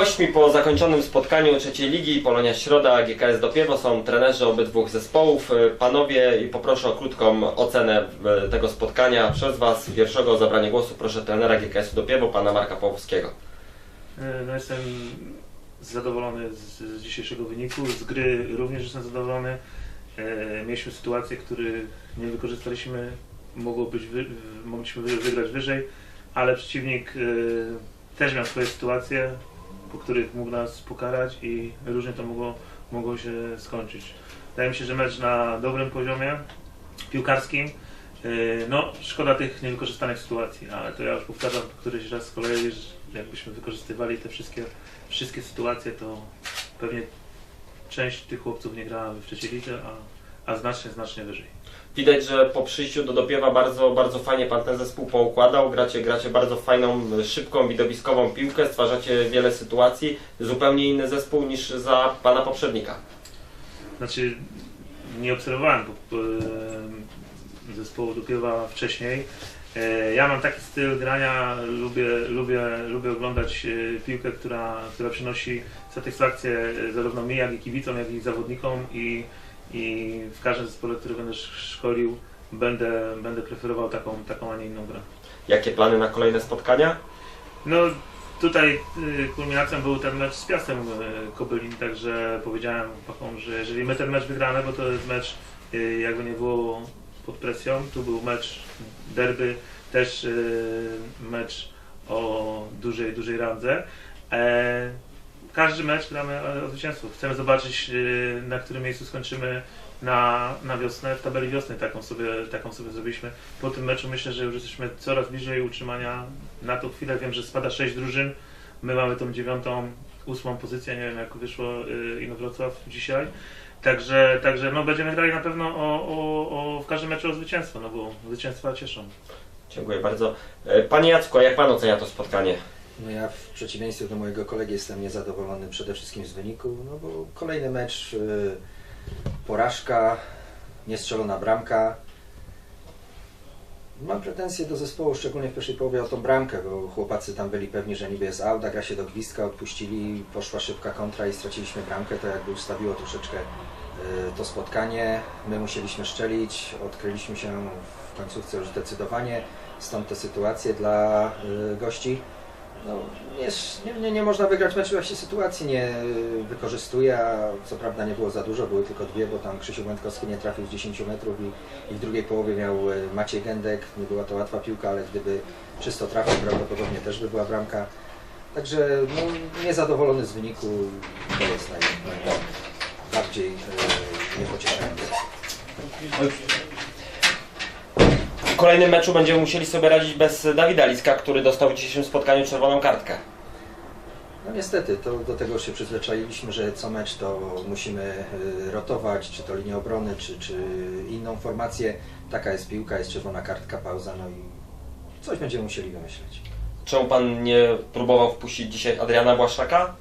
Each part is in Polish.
Gośćmi po zakończonym spotkaniu trzeciej ligi Polonia Środa GKS Dopiewo są trenerzy obydwu zespołów. E, Panowie poproszę o krótką ocenę e, tego spotkania przez Was. Pierwszego o zabranie głosu proszę trenera GKS Dopiewo, pana Marka Pawłowskiego. E, No jestem zadowolony z, z dzisiejszego wyniku, z gry również jestem zadowolony. Mieliśmy sytuacje, których nie wykorzystaliśmy, mogło być wy, mogliśmy wy, wygrać wyżej, ale przeciwnik też miał swoje sytuacje, po których mógł nas pokarać i różnie to mogło, mogło się skończyć. Wydaje mi się, że mecz na dobrym poziomie piłkarskim. E, No, szkoda tych niewykorzystanych sytuacji, ale to ja już powtarzam któryś raz z kolei, że jakbyśmy wykorzystywali te wszystkie, wszystkie sytuacje, to pewnie część tych chłopców nie grałaby w trzeciej lidze, a, a znacznie, znacznie wyżej. Widać, że po przyjściu do Dopiewa bardzo, bardzo fajnie Pan ten zespół poukładał. Gracie, gracie bardzo fajną, szybką, widowiskową piłkę, stwarzacie wiele sytuacji. Zupełnie inny zespół niż za Pana poprzednika. Znaczy, nie obserwowałem po- po- zespołu Dupiewa wcześniej. E, Ja mam taki styl grania, lubię, lubię, lubię oglądać e, piłkę, która, która przynosi satysfakcję e, zarówno mi, jak i kibicom, jak i zawodnikom i, i w każdym zespole, który będę sz- szkolił, będę, będę preferował taką, taką, a nie inną grę. Jakie plany na kolejne spotkania? No tutaj y, kulminacją był ten mecz z Piastem y, Kobylin, także powiedziałem chłopakom, że jeżeli my ten mecz wygramy, bo to jest mecz y, jakby nie było pod presją, tu był mecz derby, też mecz o dużej, dużej randze. E, każdy mecz gramy o zwycięstwo. Chcemy zobaczyć y, na którym miejscu skończymy na, na wiosnę, w tabeli wiosny taką sobie, taką sobie zrobiliśmy. Po tym meczu myślę, że już jesteśmy coraz bliżej utrzymania na tą chwilę. Wiem, że spada 6 drużyn. My mamy tą dziewiątą, ósmą pozycję. Nie wiem, jak wyszło y, Inowrocław dzisiaj. Także, także no, będziemy grali na pewno o, o, o, w każdym meczu o zwycięstwo, no bo zwycięstwa cieszą. Dziękuję bardzo. E, Panie Jacku, a jak Pan ocenia to spotkanie? No ja w przeciwieństwie do mojego kolegi jestem niezadowolony przede wszystkim z wyniku, no bo kolejny mecz, y, porażka, niestrzelona bramka. Mam pretensje do zespołu, szczególnie w pierwszej połowie o tą bramkę, bo chłopacy tam byli pewni, że niby jest out, a gra się do gwizdka, odpuścili, poszła szybka kontra i straciliśmy bramkę, to jakby ustawiło troszeczkę y, to spotkanie. My musieliśmy szczelić, odkryliśmy się w końcówce już zdecydowanie, stąd te sytuacje dla y, gości. No, nie, nie, nie, można wygrać meczu, jak się sytuacji nie y, wykorzystuje, a co prawda nie było za dużo, były tylko dwie, bo tam Krzysiu Łędkowski nie trafił z 10 metrów i, i w drugiej połowie miał y, Maciej Gędek, nie była to łatwa piłka, ale gdyby czysto trafił, prawdopodobnie też by była bramka. Także no, niezadowolony z wyniku to jest naj, najbardziej y, niepocieszające. W kolejnym meczu będziemy musieli sobie radzić bez Dawida Liska, który dostał w dzisiejszym spotkaniu czerwoną kartkę. No niestety, to do tego się przyzwyczailiśmy, że co mecz to musimy y, rotować, czy to linię obrony, czy, czy inną formację. Taka jest piłka, jest czerwona kartka, pauza, no i coś będziemy musieli wymyśleć. Czemu Pan nie próbował wpuścić dzisiaj Adriana Błaszczaka?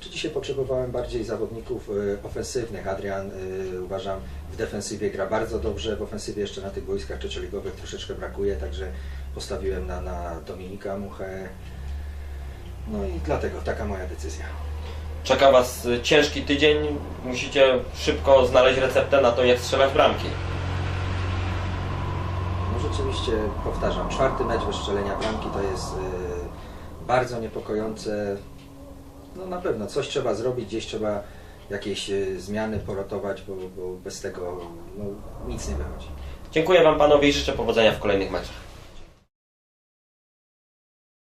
Czy dzisiaj potrzebowałem bardziej zawodników y, ofensywnych? Adrian y, uważam w defensywie gra bardzo dobrze, w ofensywie jeszcze na tych boiskach trzecioligowych troszeczkę brakuje, także postawiłem na, na Dominika Muchę. No i dlatego taka moja decyzja. Czeka Was y, ciężki tydzień. Musicie szybko znaleźć receptę na to, jak strzelać bramki. No rzeczywiście, powtarzam, czwarty mecz bez strzelenia bramki to jest bardzo niepokojące. No na pewno coś trzeba zrobić, gdzieś trzeba jakieś y, zmiany porotować, bo, bo bez tego no, nic nie wychodzi. Dziękuję Wam panowie i życzę powodzenia w kolejnych meczach.